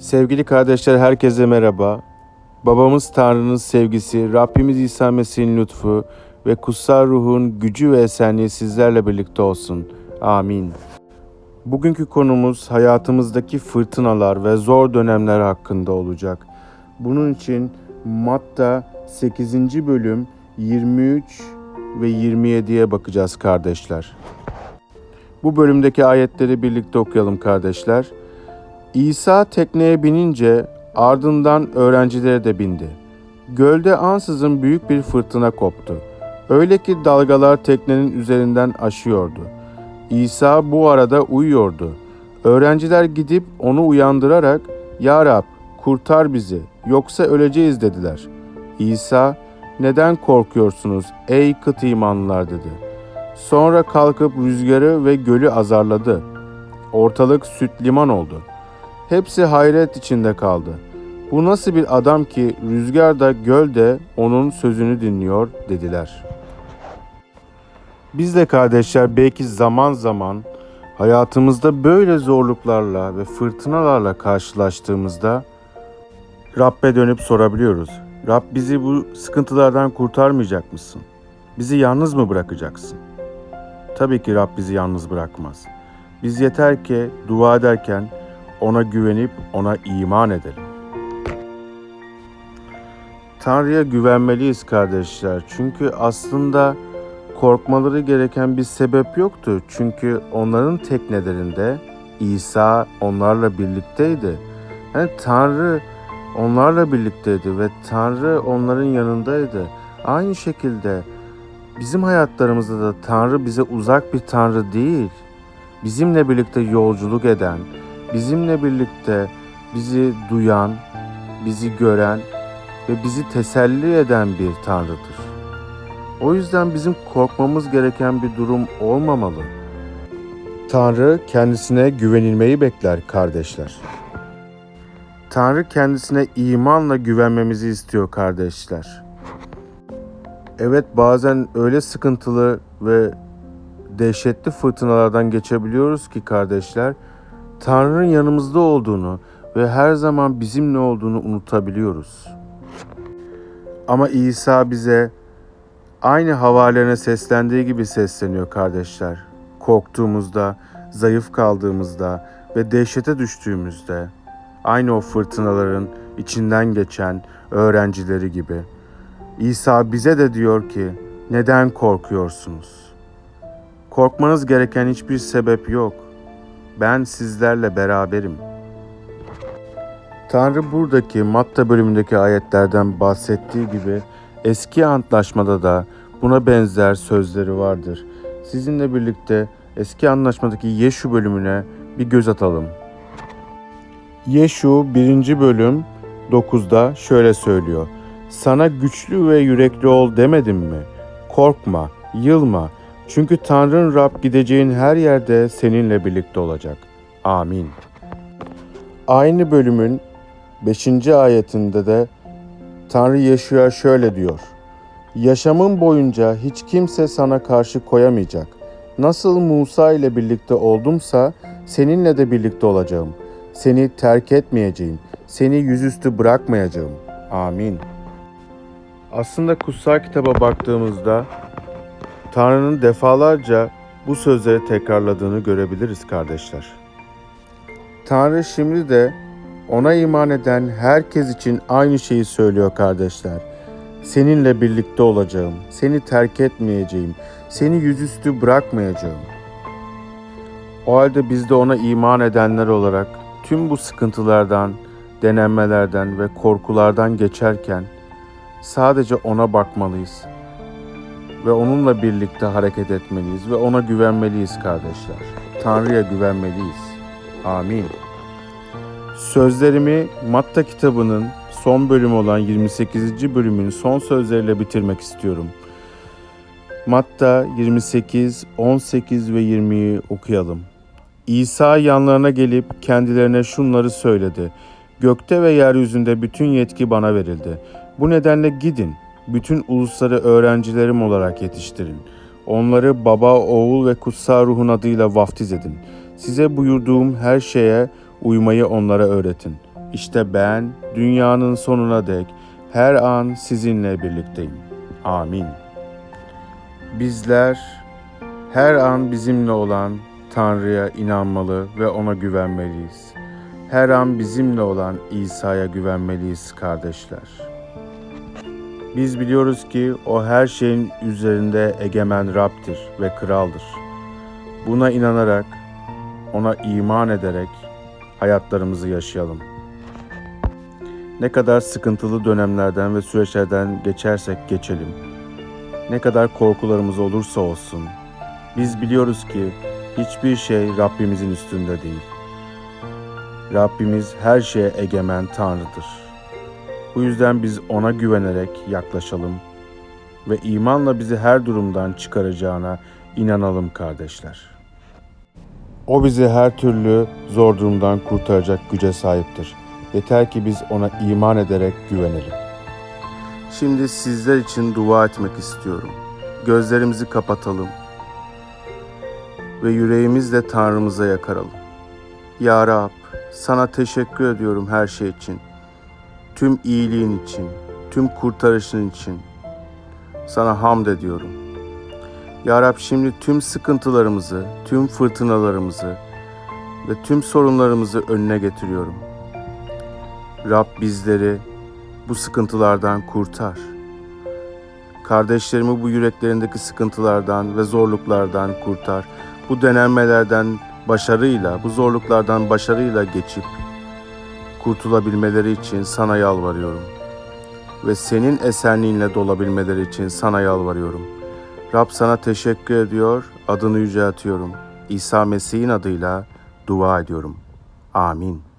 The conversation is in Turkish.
Sevgili kardeşler herkese merhaba. Babamız Tanrı'nın sevgisi, Rabbimiz İsa Mesih'in lütfu ve kutsal ruhun gücü ve esenliği sizlerle birlikte olsun. Amin. Bugünkü konumuz hayatımızdaki fırtınalar ve zor dönemler hakkında olacak. Bunun için Matta 8. bölüm 23 ve 27'ye bakacağız kardeşler. Bu bölümdeki ayetleri birlikte okuyalım kardeşler. İsa tekneye binince ardından öğrencilere de bindi. Gölde ansızın büyük bir fırtına koptu. Öyle ki dalgalar teknenin üzerinden aşıyordu. İsa bu arada uyuyordu. Öğrenciler gidip onu uyandırarak "Ya Rab, kurtar bizi, yoksa öleceğiz." dediler. İsa, "Neden korkuyorsunuz ey kıt imanlılar?" dedi. Sonra kalkıp rüzgarı ve gölü azarladı. Ortalık süt liman oldu. Hepsi hayret içinde kaldı. Bu nasıl bir adam ki rüzgar da göl de onun sözünü dinliyor dediler. Biz de kardeşler belki zaman zaman hayatımızda böyle zorluklarla ve fırtınalarla karşılaştığımızda Rabbe dönüp sorabiliyoruz. Rab bizi bu sıkıntılardan kurtarmayacak mısın? Bizi yalnız mı bırakacaksın? Tabii ki Rab bizi yalnız bırakmaz. Biz yeter ki dua ederken ona güvenip ona iman edelim. Tanrı'ya güvenmeliyiz kardeşler. Çünkü aslında korkmaları gereken bir sebep yoktu. Çünkü onların teknelerinde İsa onlarla birlikteydi. Yani Tanrı onlarla birlikteydi ve Tanrı onların yanındaydı. Aynı şekilde bizim hayatlarımızda da Tanrı bize uzak bir Tanrı değil. Bizimle birlikte yolculuk eden, bizimle birlikte bizi duyan, bizi gören ve bizi teselli eden bir Tanrı'dır. O yüzden bizim korkmamız gereken bir durum olmamalı. Tanrı kendisine güvenilmeyi bekler kardeşler. Tanrı kendisine imanla güvenmemizi istiyor kardeşler. Evet bazen öyle sıkıntılı ve dehşetli fırtınalardan geçebiliyoruz ki kardeşler, Tanrı'nın yanımızda olduğunu ve her zaman bizimle olduğunu unutabiliyoruz. Ama İsa bize aynı havalerine seslendiği gibi sesleniyor kardeşler. Korktuğumuzda, zayıf kaldığımızda ve dehşete düştüğümüzde aynı o fırtınaların içinden geçen öğrencileri gibi. İsa bize de diyor ki neden korkuyorsunuz? Korkmanız gereken hiçbir sebep yok. Ben sizlerle beraberim. Tanrı buradaki Matta bölümündeki ayetlerden bahsettiği gibi eski antlaşmada da buna benzer sözleri vardır. Sizinle birlikte eski anlaşmadaki Yeşu bölümüne bir göz atalım. Yeşu 1. bölüm 9'da şöyle söylüyor. Sana güçlü ve yürekli ol demedim mi? Korkma, yılma. Çünkü Tanrın Rab gideceğin her yerde seninle birlikte olacak. Amin. Aynı bölümün 5. ayetinde de Tanrı Yeşua'ya şöyle diyor. Yaşamın boyunca hiç kimse sana karşı koyamayacak. Nasıl Musa ile birlikte oldumsa seninle de birlikte olacağım. Seni terk etmeyeceğim. Seni yüzüstü bırakmayacağım. Amin. Aslında kutsal kitaba baktığımızda Tanrı'nın defalarca bu sözleri tekrarladığını görebiliriz kardeşler. Tanrı şimdi de ona iman eden herkes için aynı şeyi söylüyor kardeşler. Seninle birlikte olacağım, seni terk etmeyeceğim, seni yüzüstü bırakmayacağım. O halde biz de ona iman edenler olarak tüm bu sıkıntılardan, denenmelerden ve korkulardan geçerken sadece ona bakmalıyız ve onunla birlikte hareket etmeliyiz ve ona güvenmeliyiz kardeşler. Tanrı'ya güvenmeliyiz. Amin. Sözlerimi Matta kitabının son bölümü olan 28. bölümün son sözleriyle bitirmek istiyorum. Matta 28, 18 ve 20'yi okuyalım. İsa yanlarına gelip kendilerine şunları söyledi. Gökte ve yeryüzünde bütün yetki bana verildi. Bu nedenle gidin, bütün ulusları öğrencilerim olarak yetiştirin. Onları baba, oğul ve kutsal ruhun adıyla vaftiz edin. Size buyurduğum her şeye uymayı onlara öğretin. İşte ben dünyanın sonuna dek her an sizinle birlikteyim. Amin. Bizler her an bizimle olan Tanrı'ya inanmalı ve ona güvenmeliyiz. Her an bizimle olan İsa'ya güvenmeliyiz kardeşler. Biz biliyoruz ki o her şeyin üzerinde egemen Rab'dir ve kraldır. Buna inanarak, ona iman ederek hayatlarımızı yaşayalım. Ne kadar sıkıntılı dönemlerden ve süreçlerden geçersek geçelim, ne kadar korkularımız olursa olsun, biz biliyoruz ki hiçbir şey Rabbimizin üstünde değil. Rabbimiz her şeye egemen Tanrı'dır. Bu yüzden biz ona güvenerek yaklaşalım ve imanla bizi her durumdan çıkaracağına inanalım kardeşler. O bizi her türlü zor durumdan kurtaracak güce sahiptir. Yeter ki biz ona iman ederek güvenelim. Şimdi sizler için dua etmek istiyorum. Gözlerimizi kapatalım ve yüreğimizle Tanrımıza yakaralım. Ya Rab, sana teşekkür ediyorum her şey için. Tüm iyiliğin için, tüm kurtarışın için. Sana hamd ediyorum. Ya Rab şimdi tüm sıkıntılarımızı, tüm fırtınalarımızı ve tüm sorunlarımızı önüne getiriyorum. Rab bizleri bu sıkıntılardan kurtar. Kardeşlerimi bu yüreklerindeki sıkıntılardan ve zorluklardan kurtar. Bu denenmelerden başarıyla, bu zorluklardan başarıyla geçip kurtulabilmeleri için sana yalvarıyorum. Ve senin esenliğinle dolabilmeleri için sana yalvarıyorum. Rab sana teşekkür ediyor, adını yüceltiyorum. İsa Mesih'in adıyla dua ediyorum. Amin.